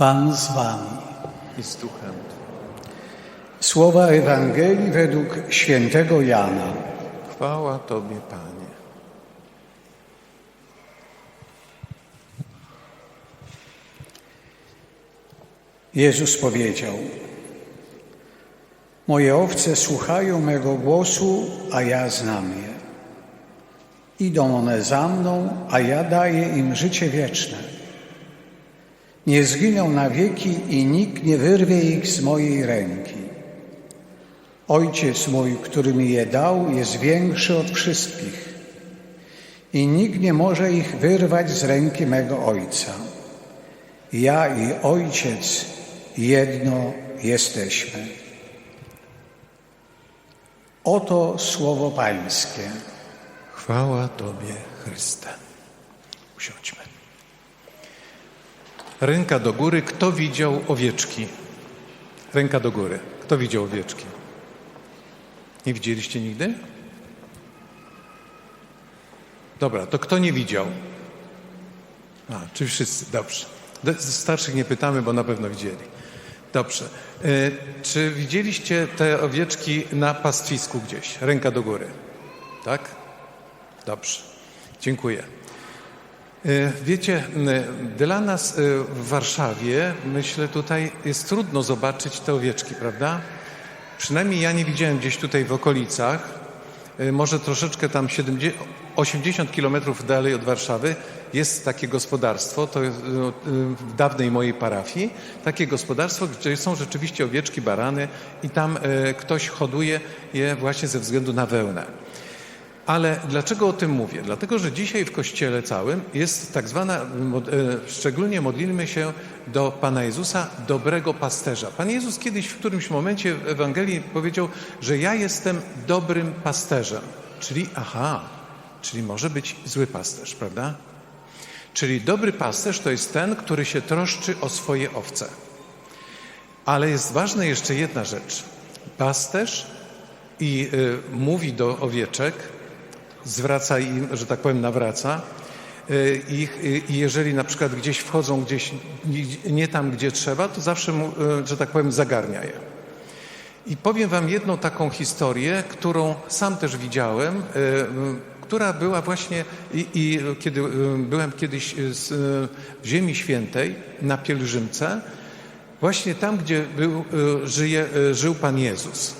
Pan z wami. i z duchem. Słowa Ewangelii według świętego Jana. Chwała Tobie, Panie. Jezus powiedział: Moje owce słuchają mego głosu, a ja znam je. Idą one za mną, a ja daję im życie wieczne. Nie zginą na wieki i nikt nie wyrwie ich z mojej ręki. Ojciec mój, który mi je dał, jest większy od wszystkich i nikt nie może ich wyrwać z ręki mego Ojca. Ja i Ojciec jedno jesteśmy. Oto słowo Pańskie. Chwała Tobie, Chryste. Usiądźmy. Ręka do góry. Kto widział owieczki? Ręka do góry. Kto widział owieczki? Nie widzieliście nigdy? Dobra, to kto nie widział? A, czy wszyscy? Dobrze. Do- Starszych nie pytamy, bo na pewno widzieli. Dobrze. E, czy widzieliście te owieczki na pastwisku gdzieś? Ręka do góry. Tak? Dobrze. Dziękuję. E, Wiecie, dla nas e, w Warszawie, myślę, tutaj jest trudno zobaczyć te owieczki, prawda? Przynajmniej ja nie widziałem gdzieś tutaj w okolicach. E, Może troszeczkę tam 70, 80 kilometrów dalej od Warszawy jest takie gospodarstwo, to e, w dawnej mojej parafii, takie gospodarstwo, gdzie są rzeczywiście owieczki, barany i tam ktoś hoduje je właśnie ze względu na wełnę. Ale dlaczego o tym mówię? Dlatego, że dzisiaj w kościele całym jest tak zwana, e, szczególnie modlimy się do Pana Jezusa, dobrego pasterza. Pan Jezus kiedyś w którymś momencie w Ewangelii powiedział, że ja jestem dobrym pasterzem. Czyli, aha, czyli może być zły pasterz, prawda? Czyli dobry pasterz to jest ten, który się troszczy o swoje owce. Ale jest ważna jeszcze jedna rzecz. Pasterz i y, mówi do owieczek, zwraca im, że tak powiem, nawraca y, ich y, i jeżeli na przykład gdzieś wchodzą gdzieś nie- tam, gdzie trzeba, to zawsze, mu, y, że tak powiem, zagarnia je. I powiem wam jedną taką historię, którą sam też widziałem, która była właśnie i, i kiedy byłem kiedyś w Ziemi Świętej na pielgrzymce, właśnie tam, gdzie był, żyje, żył Pan Jezus.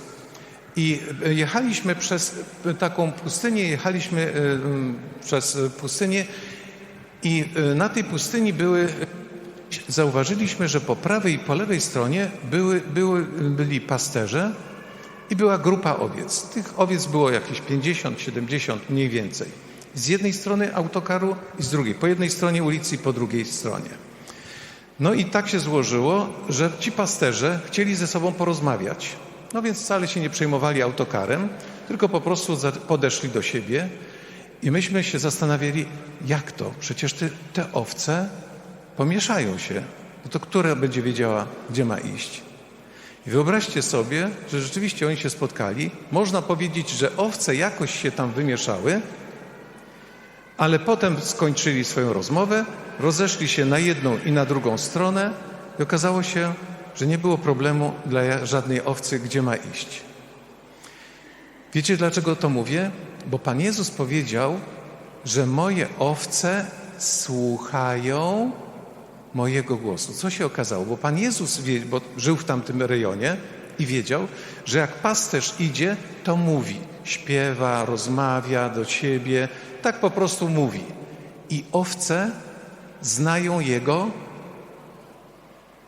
I jechaliśmy przez taką pustynię, jechaliśmy y, przez pustynię i y, na tej pustyni były zauważyliśmy, że po prawej i po lewej stronie były, były, byli pasterze i była grupa owiec. Tych owiec było jakieś 50, 70 mniej więcej. Z jednej strony autokaru i z drugiej. Po jednej stronie ulicy i po drugiej stronie. No i tak się złożyło, że ci pasterze chcieli ze sobą porozmawiać. No więc wcale się nie przejmowali autokarem, tylko po prostu podeszli do siebie i myśmy się zastanawiali, jak to? Przecież te, te owce pomieszają się. No to która będzie wiedziała, gdzie ma iść? I wyobraźcie sobie, że rzeczywiście oni się spotkali. Można powiedzieć, że owce jakoś się tam wymieszały, ale potem skończyli swoją rozmowę, rozeszli się na jedną i na drugą stronę i okazało się, że nie było problemu dla żadnej owcy, gdzie ma iść. Wiecie dlaczego to mówię? Bo Pan Jezus powiedział, że moje owce słuchają mojego głosu. Co się okazało? Bo Pan Jezus wie, bo żył w tamtym rejonie i wiedział, że jak pasterz idzie, to mówi, śpiewa, rozmawia do siebie, tak po prostu mówi. I owce znają jego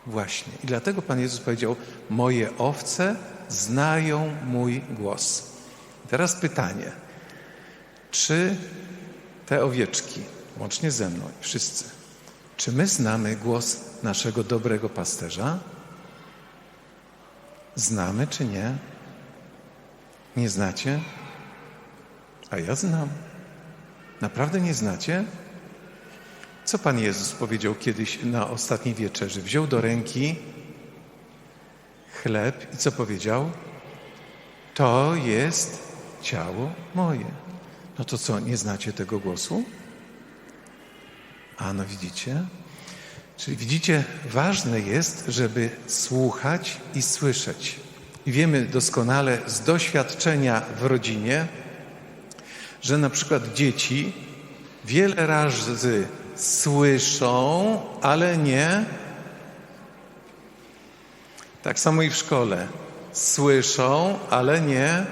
właśnie. I dlatego Pan Jezus powiedział: Moje owce znają mój głos. Teraz pytanie: czy te owieczki, łącznie ze mną, wszyscy, czy my znamy głos naszego dobrego pasterza? Znamy czy nie? Nie znacie? A ja znam. Naprawdę nie znacie? Co Pan Jezus powiedział kiedyś na ostatniej wieczerzy? Wziął do ręki chleb i co powiedział? To jest ciało moje. No to co, nie znacie tego głosu? A no widzicie? Czyli widzicie, ważne jest, żeby słuchać i słyszeć. I wiemy doskonale z doświadczenia w rodzinie, że na przykład dzieci wiele razy słyszą, ale nie. Tak samo i w szkole. Słyszą, ale nie.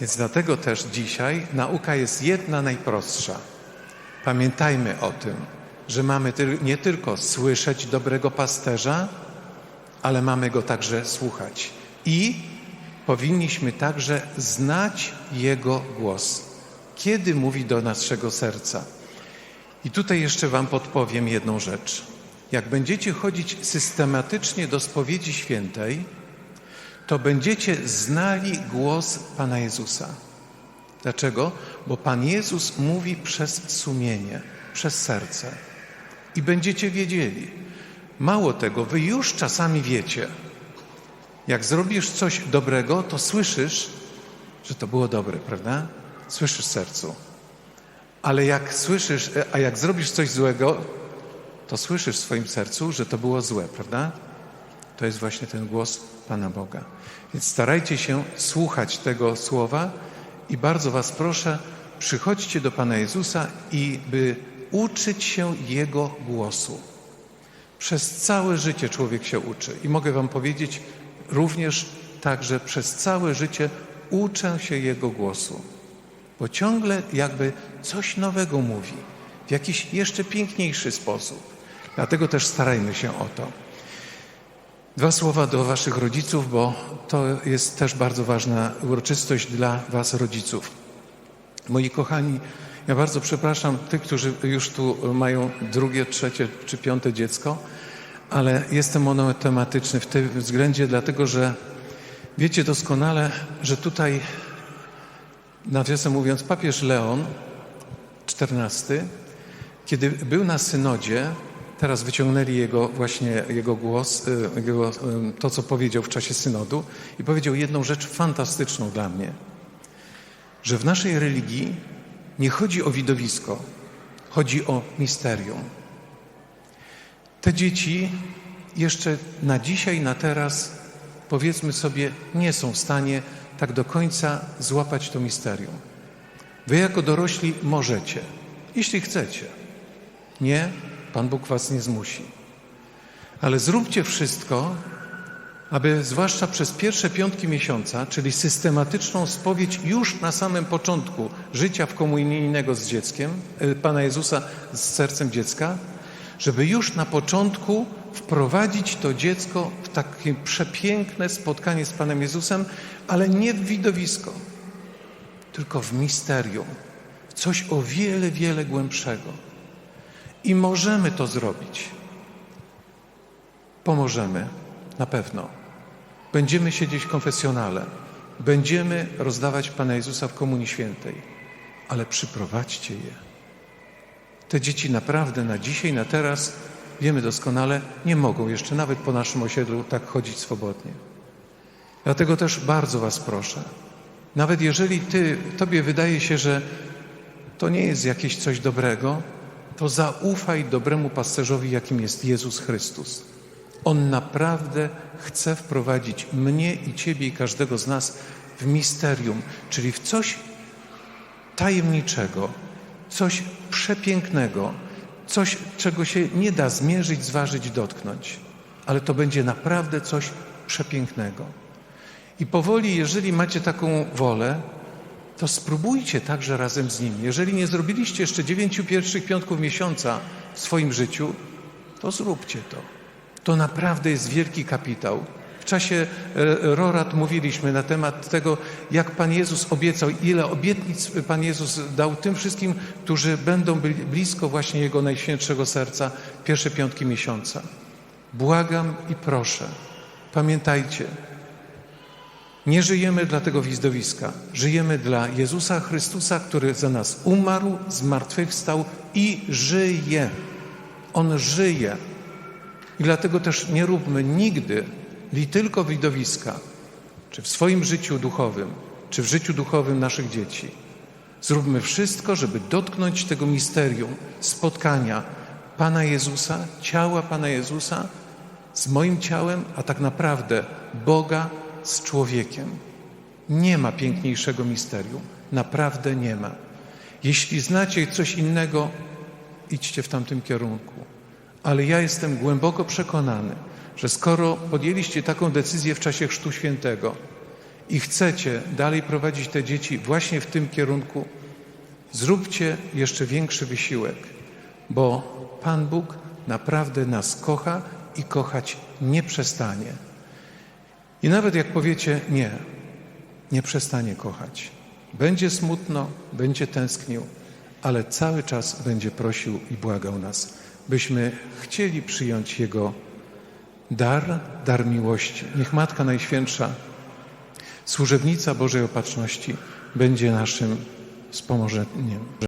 Więc dlatego też dzisiaj nauka jest jedna najprostsza. Pamiętajmy o tym, że mamy nie tylko słyszeć dobrego pasterza, ale mamy go także słuchać. I powinniśmy także znać jego głos, kiedy mówi do naszego serca. I tutaj jeszcze Wam podpowiem jedną rzecz. Jak będziecie chodzić systematycznie do spowiedzi świętej, to będziecie znali głos Pana Jezusa. Dlaczego? Bo Pan Jezus mówi przez sumienie, przez serce. I będziecie wiedzieli. Mało tego, wy już czasami wiecie. Jak zrobisz coś dobrego, to słyszysz, że to było dobre, prawda? Słyszysz sercu. Ale jak słyszysz, a jak zrobisz coś złego, to słyszysz w swoim sercu, że to było złe, prawda? To jest właśnie ten głos Pana Boga. Więc starajcie się słuchać tego słowa i bardzo Was proszę, przychodźcie do Pana Jezusa i by uczyć się Jego głosu. Przez całe życie człowiek się uczy. I mogę Wam powiedzieć również tak, że przez całe życie uczę się Jego głosu. Bo ciągle jakby coś nowego mówi, w jakiś jeszcze piękniejszy sposób. Dlatego też starajmy się o to. Dwa słowa do Waszych rodziców, bo to jest też bardzo ważna uroczystość dla Was, rodziców. Moi kochani, ja bardzo przepraszam tych, którzy już tu mają drugie, trzecie czy piąte dziecko, ale jestem monotematyczny w tym względzie, dlatego że wiecie doskonale, że tutaj, nawiasem mówiąc, papież Leon XIV, kiedy był na synodzie, teraz wyciągnęli jego właśnie jego głos, y, jego, to co powiedział w czasie synodu i powiedział jedną rzecz fantastyczną dla mnie, że w naszej religii nie chodzi o widowisko, chodzi o misterium. Te dzieci jeszcze na dzisiaj, na teraz, powiedzmy sobie, nie są w stanie tak do końca złapać to misterium. Wy jako dorośli możecie, jeśli chcecie. Nie, Pan Bóg was nie zmusi. Ale zróbcie wszystko, aby zwłaszcza przez pierwsze piątki miesiąca, czyli systematyczną spowiedź już na samym początku życia w komunijnego z dzieckiem, y, Pana Jezusa z sercem dziecka, żeby już na początku wprowadzić to dziecko takie przepiękne spotkanie z Panem Jezusem, ale nie w widowisko, tylko w misterium, w coś o wiele, wiele głębszego. I możemy to zrobić. Pomożemy, na pewno. Będziemy siedzieć w konfesjonale, będziemy rozdawać Pana Jezusa w Komunii Świętej, ale przyprowadźcie je. Te dzieci naprawdę na dzisiaj, na teraz, wiemy doskonale, nie mogą jeszcze nawet po naszym osiedlu tak chodzić swobodnie. Dlatego też bardzo Was proszę, nawet jeżeli ty, Tobie wydaje się, że to nie jest jakieś coś dobrego, to zaufaj dobremu pasterzowi, jakim jest Jezus Chrystus. On naprawdę chce wprowadzić mnie i Ciebie i każdego z nas w misterium, czyli w coś tajemniczego, coś przepięknego, coś, czego się nie da zmierzyć, zważyć, dotknąć, ale to będzie naprawdę coś przepięknego. I powoli, jeżeli macie taką wolę, to spróbujcie także razem z nim. Jeżeli nie zrobiliście jeszcze dziewięciu pierwszych piątków miesiąca w swoim życiu, to zróbcie to. To naprawdę jest wielki kapitał. W czasie e, Rorat mówiliśmy na temat tego, jak Pan Jezus obiecał, ile obietnic Pan Jezus dał tym wszystkim, którzy będą byli blisko właśnie Jego Najświętszego Serca pierwsze piątki miesiąca. Błagam i proszę, pamiętajcie, nie żyjemy dla tego wizdowiska. Żyjemy dla Jezusa Chrystusa, który za nas umarł, zmartwychwstał i żyje. On żyje. I dlatego też nie róbmy nigdy li tylko widowiska, czy w swoim życiu duchowym, czy w życiu duchowym naszych dzieci. Zróbmy wszystko, żeby dotknąć tego misterium spotkania Pana Jezusa, ciała Pana Jezusa z moim ciałem, a tak naprawdę Boga z człowiekiem. Nie ma piękniejszego misterium. Naprawdę nie ma. Jeśli znacie coś innego, idźcie w tamtym kierunku. Ale ja jestem głęboko przekonany, że skoro podjęliście taką decyzję w czasie Chrztu Świętego i chcecie dalej prowadzić te dzieci właśnie w tym kierunku, zróbcie jeszcze większy wysiłek, bo Pan Bóg naprawdę nas kocha i kochać nie przestanie. I nawet jak powiecie nie, nie przestanie kochać. Będzie smutno, będzie tęsknił, ale cały czas będzie prosił i błagał nas, byśmy chcieli przyjąć Jego dar, dar miłości. Niech Matka Najświętsza, służebnica Bożej Opatrzności, będzie naszym wspomożeniem.